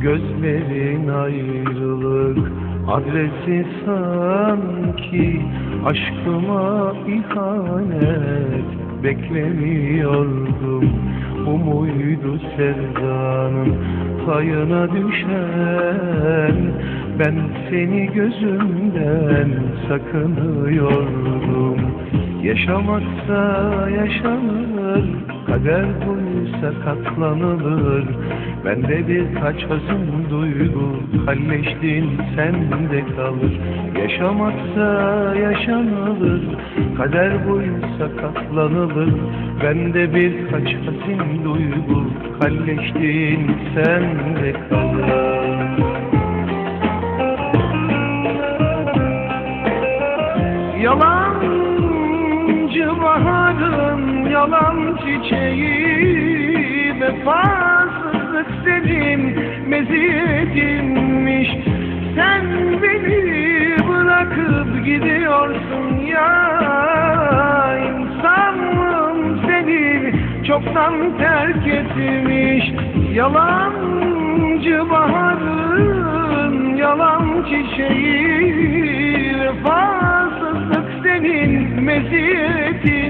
Gözlerin ayrılık. Adresi sanki Aşkıma ihanet. Beklemiyordum Bu muydu sevdanın payına düşen. Ben seni gözümden sakınıyordum. Yaşamaksa yaşanır Kader buysa katlanılır Bende birkaç hazın duygu Kalleşliğin sende kalır. Yaşamaksa yaşanılır Kader buysa katlanılır. Bende birkaç hazin duygu Kalleşliğin sende kalır. Yalancı baharın yalan çiçeği Vefasızlık senin meziyetinmiş. Sen beni bırakıp gidiyorsun ya. İnsanlığım seni çoktan terk etmiş. Yalancı baharın yalan çiçeği. Vefasızlık senin meziyetinmiş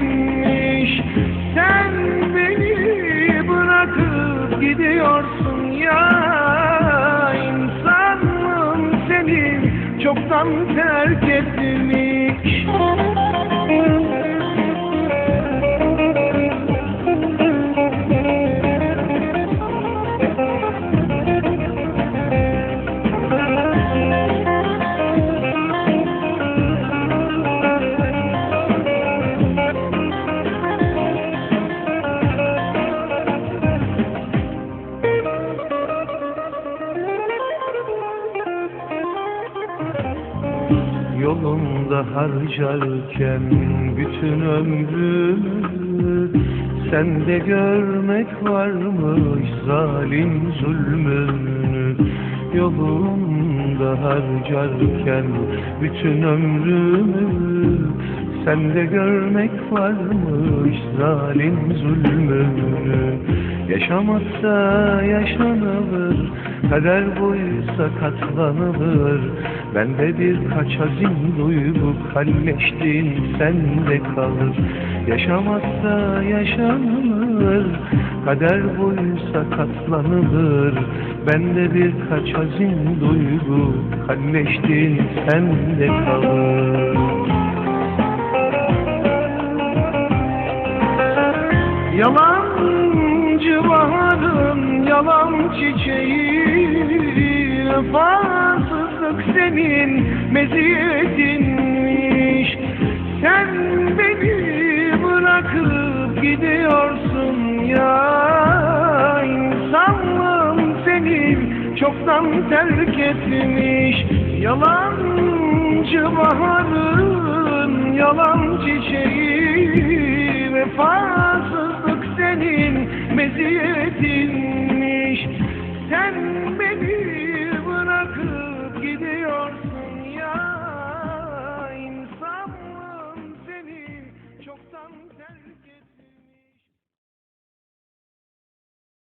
gidiyorsun ya İnsanlığım seni çoktan terk etmiş Yolunda harcarken bütün ömrümü Sende görmek varmış zalim zulmünü Yolunda harcarken bütün ömrümü Sende görmek varmış zalim zulmünü Yaşamazsa yaşanılır Kader buysa katlanılır Bende birkaç hazin duygu kalleştin sende kalır. Yaşamazsa yaşanılır Kader buysa katlanılır. Bende birkaç hazin duygu kalleştin sende kalır. Yalancı baharın yalan çiçeği Vefasızlık senin meziyetinmiş. Sen beni bırakıp gidiyorsun ya. İnsanlığım seni çoktan terk etmiş. Yalancı baharın yalan çiçeği. Vefasızlık senin meziyetinmiş. Sen beni